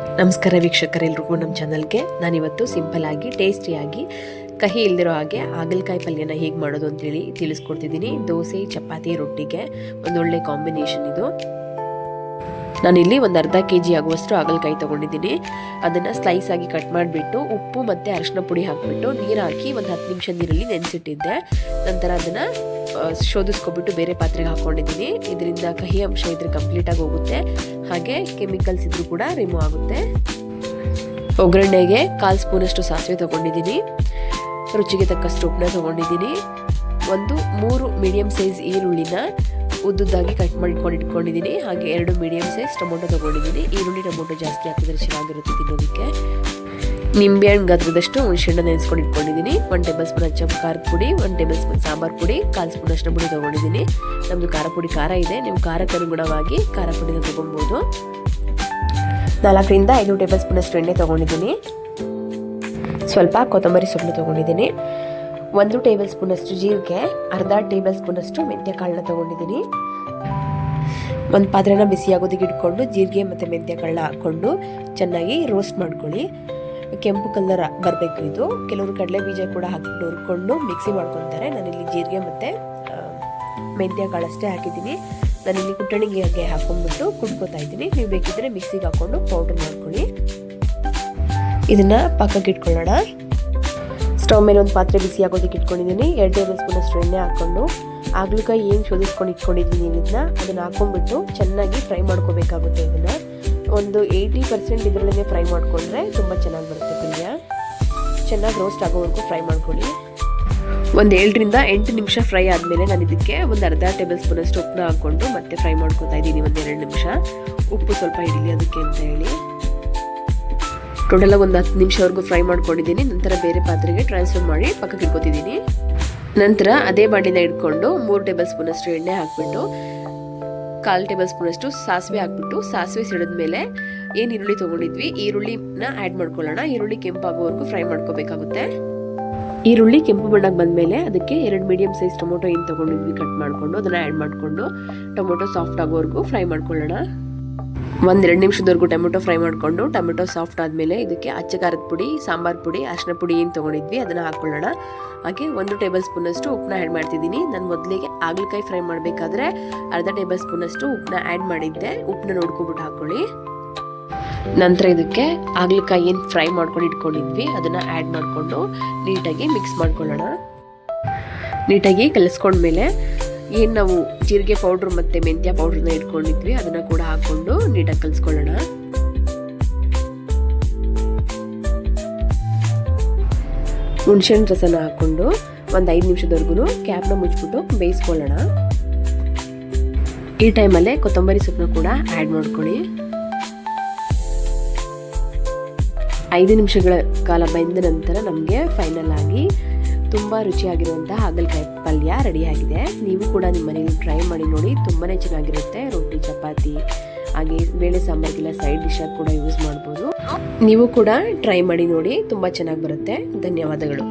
ನಮಸ್ಕಾರ ವೀಕ್ಷಕರೆಲ್ರಿಗೂ ನಮ್ಮ ಚಾನಲ್ಗೆ. ನಾನಿವತ್ತು ಸಿಂಪಲ್ ಆಗಿ ಟೇಸ್ಟಿಯಾಗಿ ಕಹಿ ಇಲ್ದಿರೋ ಹಾಗೆ ಹಾಗಲಕಾಯಿ ಪಲ್ಯನ ಹೇಗೆ ಮಾಡೋದು ಅಂತೇಳಿ ತಿಳಿಸ್ಕೊಡ್ತಿದ್ದೀನಿ. ದೋಸೆ, ಚಪಾತಿ, ರೊಟ್ಟಿಗೆ, ಒಂದೊಳ್ಳೆ ಕಾಂಬಿನೇಷನ್ ಇದು. ನಾನಿಲ್ಲಿ ಒಂದು ಅರ್ಧ ಕೆ ಜಿ ಆಗುವಷ್ಟು ಹಾಗಲಕಾಯಿ ತೊಗೊಂಡಿದ್ದೀನಿ. ಅದನ್ನು ಸ್ಲೈಸ್ ಆಗಿ ಕಟ್ ಮಾಡಿಬಿಟ್ಟು ಉಪ್ಪು ಮತ್ತು ಅರಿಶಿನ ಪುಡಿ ಹಾಕಿಬಿಟ್ಟು ನೀರು ಹಾಕಿ ಒಂದು ಹತ್ತು ನಿಮಿಷ ನೀರಲ್ಲಿ ನೆನೆಸಿಟ್ಟಿದ್ದೆ. ನಂತರ ಅದನ್ನು ಶೋಧಿಸ್ಕೊಬಿಟ್ಟು ಬೇರೆ ಪಾತ್ರೆಗೆ ಹಾಕ್ಕೊಂಡಿದ್ದೀನಿ ಇದರಿಂದ ಕಹಿ ಅಂಶ ಇದ್ರೆ ಕಂಪ್ಲೀಟಾಗಿ ಹೋಗುತ್ತೆ. ಹಾಗೆ ಕೆಮಿಕಲ್ಸ್ ಇದ್ರೂ ಕೂಡ ರಿಮೂವ್ ಆಗುತ್ತೆ. ಒಗ್ಗರಣೆಗೆ ಕಾಲು ಸ್ಪೂನಷ್ಟು ಸಾಸಿವೆ ತೊಗೊಂಡಿದ್ದೀನಿ. ರುಚಿಗೆ ತಕ್ಕಷ್ಟು ಉಪ್ಪನ್ನ ತೊಗೊಂಡಿದ್ದೀನಿ. ಒಂದು ಮೂರು ಮೀಡಿಯಮ್ ಸೈಜ್ ಈರುಳ್ಳಿನ ಉದ್ದುದ್ದಾಗಿ ಕಟ್ ಮಾಡಿಕೊಂಡು ಇಟ್ಕೊಂಡಿದ್ದೀನಿ. ಹಾಗೆ ಎರಡು ಮೀಡಿಯಮ್ ಸೈಜ್ ಟೊಮೊಟೊ ತೊಗೊಂಡಿದ್ದೀನಿ. ಈರುಳ್ಳಿ ಟೊಮೊಟೊ ಜಾಸ್ತಿ ಹಾಕಿದ್ರೆ ಚೆನ್ನಾಗಿರುತ್ತೆ ತಿನ್ನೋದಕ್ಕೆ. ನಿಂಬೆ ಹಣ್ಣು ಗಾತ್ರದಷ್ಟು ಹುಣಸೆಹಣ್ಣು ನೆನೆಸ್ಕೊಂಡು ಇಟ್ಕೊಂಡಿದ್ದೀನಿ. ಒನ್ ಟೇಬಲ್ ಸ್ಪೂನ್ ಅಚ್ಚ ಖಾರದ ಪುಡಿ ಒನ್ ಟೇಬಲ್ ಸ್ಪೂನ್ ಸಾಂಬಾರು ಪುಡಿ, ಕಾಲು ಸ್ಪೂನ್ ಅಷ್ಟು ಪುಡಿ ತೊಗೊಂಡಿದ್ದೀನಿ. ನಮ್ಮದು ಖಾರ ಪುಡಿ ಖಾರ ಇದೆ. ನೀವು ಖಾರಕ್ಕೆ ಅನುಗುಣವಾಗಿ ಖಾರ ಪುಡಿನ ತೊಗೊಬೋದು ನಾಲ್ಕರಿಂದ ಐದು ಟೇಬಲ್ ಸ್ಪೂನ್ ಅಷ್ಟು ಎಣ್ಣೆ ತೊಗೊಂಡಿದ್ದೀನಿ. ಸ್ವಲ್ಪ ಕೊತ್ತಂಬರಿ ಸೊಪ್ಪು ತೊಗೊಂಡಿದ್ದೀನಿ. ಒಂದು ಟೇಬಲ್ ಸ್ಪೂನಷ್ಟು ಜೀರಿಗೆ, ಅರ್ಧ ಟೇಬಲ್ ಮೆಂತ್ಯ ಕಾಳನ್ನ ತಗೊಂಡಿದ್ದೀನಿ. ಒಂದು ಪಾತ್ರೆನ ಬಿಸಿಯಾಗೋದಕ್ಕೆ ಇಟ್ಕೊಂಡು ಜೀರಿಗೆ ಮತ್ತು ಮೆಂತ್ಯ ಕಾಳನ್ನ ಹಾಕ್ಕೊಂಡು ಚೆನ್ನಾಗಿ ರೋಸ್ಟ್ ಮಾಡ್ಕೊಳ್ಳಿ. ಕೆಂಪು ಕಲರ್ ಬರಬೇಕು ಇದು. ಕೆಲವರು ಕಡಲೆ ಬೀಜ ಕೂಡ ಹಾಕ್ಬಿಟ್ಟು ಹುರ್ಕೊಂಡು ಮಿಕ್ಸಿ ಮಾಡ್ಕೊತಾರೆ. ನಾನಿಲ್ಲಿ ಜೀರಿಗೆ ಮತ್ತು ಮೆಂತ್ಯ ಅಷ್ಟೇ ಹಾಕಿದ್ದೀನಿ. ನಾನಿಲ್ಲಿ ಕುಟ್ಟಣಿಗೆ ಹಾಕೊಂಡ್ಬಿಟ್ಟು ಕುಟ್ಕೋತಾ ಇದ್ದೀನಿ. ನೀವು ಬೇಕಿದ್ರೆ ಮಿಕ್ಸಿಗೆ ಹಾಕ್ಕೊಂಡು ಪೌಡರ್ ಮಾಡ್ಕೊಳ್ಳಿ. ಇದನ್ನು ಪಕ್ಕಕ್ಕೆ ಇಟ್ಕೊಳ್ಳೋಣ. ಸ್ಟವ್ ಮೇಲೆ ಒಂದು ಪಾತ್ರೆ ಬಿಸಿ ಆಗೋದಕ್ಕೆ ಇಟ್ಕೊಂಡಿದ್ದೀನಿ. ಎರಡು ಟೇಬಲ್ ಸ್ಪೂನ್ ಅಷ್ಟು ಎಣ್ಣೆ ಹಾಕ್ಕೊಂಡು ಆಗ್ಲಕಾಯಿ ಏನು ಶೋಧಿಸ್ಕೊಂಡು ಇಟ್ಕೊಂಡಿದ್ದೀನಿ ಇದನ್ನ ಅದನ್ನು ಹಾಕೊಂಡ್ಬಿಟ್ಟು ಚೆನ್ನಾಗಿ ಫ್ರೈ ಮಾಡ್ಕೋಬೇಕಾಗುತ್ತೆ ಇದನ್ನು. ಒಂದು ಏಯ್ಟಿ ಪರ್ಸೆಂಟ್ ಇದರಲ್ಲೇ ಫ್ರೈ ಮಾಡಿಕೊಂಡ್ರೆ ತುಂಬ ಚೆನ್ನಾಗಿ ಬರುತ್ತೆ ಪಲ್ಯ ಚೆನ್ನಾಗಿ ರೋಸ್ಟ್ ಆಗೋವರೆಗೂ ಫ್ರೈ ಮಾಡ್ಕೊಳ್ಳಿ. ಒಂದು ಏಳರಿಂದ ಎಂಟು ನಿಮಿಷ ಫ್ರೈ ಆದಮೇಲೆ ನಾನು ಇದಕ್ಕೆ ಒಂದು ಅರ್ಧ ಟೇಬಲ್ ಸ್ಪೂನ್ ಅಷ್ಟು ಉಪ್ಪನ್ನ ಹಾಕ್ಕೊಂಡು ಮತ್ತೆ ಫ್ರೈ ಮಾಡ್ಕೊತಾ ಇದ್ದೀನಿ ಒಂದು ಎರಡು ನಿಮಿಷ. ಉಪ್ಪು ಸ್ವಲ್ಪ ಹಿಡೀಲಿ ಅದಕ್ಕೆ ಅಂತ ಹೇಳಿ. ಟೋಟಲ್ ಒಂದು ಹತ್ತು ನಿಮಿಷವರೆಗೂ ಫ್ರೈ ಮಾಡ್ಕೊಂಡಿದ್ದೀನಿ. ನಂತರ ಬೇರೆ ಪಾತ್ರೆಗೆ ಟ್ರಾನ್ಸ್ಫರ್ ಮಾಡಿ ಪಕ್ಕಕ್ಕೆ ಇಟ್ಕೊತಿದ್ದೀನಿ. ನಂತರ ಅದೇ ಬಾಂಡಿನ ಇಟ್ಕೊಂಡು ಮೂರು ಟೇಬಲ್ ಸ್ಪೂನ್ ಅಷ್ಟು ಎಣ್ಣೆ ಹಾಕ್ಬಿಟ್ಟು, ಕಾಲು ಟೇಬಲ್ ಸ್ಪೂನ್ ಅಷ್ಟು ಸಾಸಿವೆ ಹಾಕ್ಬಿಟ್ಟು, ಸಾಸಿವೆ ಸಿಡಿದ ಮೇಲೆ ಏನು ಈರುಳ್ಳಿ ತೊಗೊಂಡಿದ್ವಿ, ಈರುಳ್ಳಿನ ಆ್ಯಡ್ ಮಾಡ್ಕೊಳ್ಳೋಣ. ಈರುಳ್ಳಿ ಕೆಂಪಾಗೋವರೆಗೂ ಫ್ರೈ ಮಾಡ್ಕೋಬೇಕಾಗುತ್ತೆ. ಈರುಳ್ಳಿ ಕೆಂಪು ಬಣ್ಣಕ್ಕೆ ಬಂದಮೇಲೆ ಅದಕ್ಕೆ ಎರಡು ಮೀಡಿಯಮ್ ಸೈಜ್ ಟೊಮೊಟೊ ಏನು ತೊಗೊಂಡಿದ್ವಿ ಕಟ್ ಮಾಡಿಕೊಂಡು, ಅದನ್ನು ಆ್ಯಡ್ ಮಾಡಿಕೊಂಡು ಟೊಮೊಟೊ ಸಾಫ್ಟ್ ಆಗೋವರೆಗೂ ಫ್ರೈ ಮಾಡ್ಕೊಳ್ಳೋಣ. ಒಂದೆರಡು ನಿಮಿಷದವರೆಗೂ ಟೊಮೆಟೊ ಫ್ರೈ ಮಾಡಿಕೊಂಡು ಟೊಮೆಟೊ ಸಾಫ್ಟ್ ಆದಮೇಲೆ ಇದಕ್ಕೆ ಅಚ್ಚ ಖಾರದ ಪುಡಿ, ಸಾಂಬಾರು ಪುಡಿ, ಅರಿಶಿನ ಪುಡಿ ಏನು ತೊಗೊಂಡಿದ್ವಿ ಅದನ್ನು ಹಾಕ್ಕೊಳ್ಳೋಣ ಹಾಗೆ ಒಂದು ಟೇಬಲ್ ಸ್ಪೂನಷ್ಟು ಉಪ್ಪನ್ನ ಆ್ಯಡ್ ಮಾಡ್ತಿದ್ದೀನಿ. ನಾನು ಮೊದಲಿಗೆ ಹಾಗಲಕಾಯಿ ಫ್ರೈ ಮಾಡಬೇಕಾದ್ರೆ ಅರ್ಧ ಟೇಬಲ್ ಸ್ಪೂನಷ್ಟು ಉಪ್ಪನ್ನ ಆ್ಯಡ್ ಮಾಡಿದ್ದೆ. ಉಪ್ಪನ್ನ ನೋಡ್ಕೊಬಿಟ್ಟು ಹಾಕ್ಕೊಳ್ಳಿ ನಂತರ ಇದಕ್ಕೆ ಹಾಗಲಕಾಯಿ ಏನು ಫ್ರೈ ಮಾಡ್ಕೊಂಡು ಇಟ್ಕೊಂಡಿದ್ವಿ, ಅದನ್ನು ಆ್ಯಡ್ ಮಾಡಿಕೊಂಡು ನೀಟಾಗಿ ಮಿಕ್ಸ್ ಮಾಡ್ಕೊಳ್ಳೋಣ. ನೀಟಾಗಿ ಕಲಿಸ್ಕೊಂಡ್ಮೇಲೆ ಏನು ನಾವು ಜೀರಿಗೆ ಪೌಡ್ರ್ ಮತ್ತು ಮೆಂತ್ಯ ಪೌಡ್ರನ್ನ ಇಟ್ಕೊಂಡಿದ್ವಿ, ಅದನ್ನು ಕೂಡ ಹಾಕ್ಕೊಂಡು ನೀಟಾಗಿ ಕಲಿಸ್ಕೊಳ್ಳೋಣ. ಹುಣ್ಸೆಹಣ್ಣು ರಸನ ಹಾಕ್ಕೊಂಡು ಒಂದು ಐದು ನಿಮಿಷದವರೆಗೂ ಕ್ಯಾಪ್ನ ಮುಚ್ಚಿಬಿಟ್ಟು ಬೇಯಿಸ್ಕೊಳ್ಳೋಣ. ಈ ಟೈಮಲ್ಲೇ ಕೊತ್ತಂಬರಿ ಸೊಪ್ಪನ್ನ ಕೂಡ ಆ್ಯಡ್ ಮಾಡ್ಕೊಳ್ಳಿ. ಐದು ನಿಮಿಷಗಳ ಕಾಲ ಬೆಂದ ನಂತರ ನಮಗೆ ಫೈನಲ್ ಆಗಿ ತುಂಬ ರುಚಿಯಾಗಿರುವಂತಹ ಹಾಗಲಕಾಯಿ ಪಲ್ಯ ರೆಡಿಯಾಗಿದೆ. ನೀವು ಕೂಡ ನಿಮ್ಮ ಮನೇಲಿ ಟ್ರೈ ಮಾಡಿ ನೋಡಿ ತುಂಬಾ ಚೆನ್ನಾಗಿರುತ್ತೆ. ರೊಟ್ಟಿ, ಚಪಾತಿ, ಹಾಗೆ ಬೇಳೆ ಸಾಂಬಾರಿಗೆಲ್ಲ ಸೈಡ್ ಆಗಿ ಕೂಡ ಯೂಸ್ ಮಾಡ್ಬೋದು. ನೀವು ಕೂಡ ಟ್ರೈ ಮಾಡಿ ನೋಡಿ, ತುಂಬ ಚೆನ್ನಾಗಿ ಬರುತ್ತೆ. ಧನ್ಯವಾದಗಳು.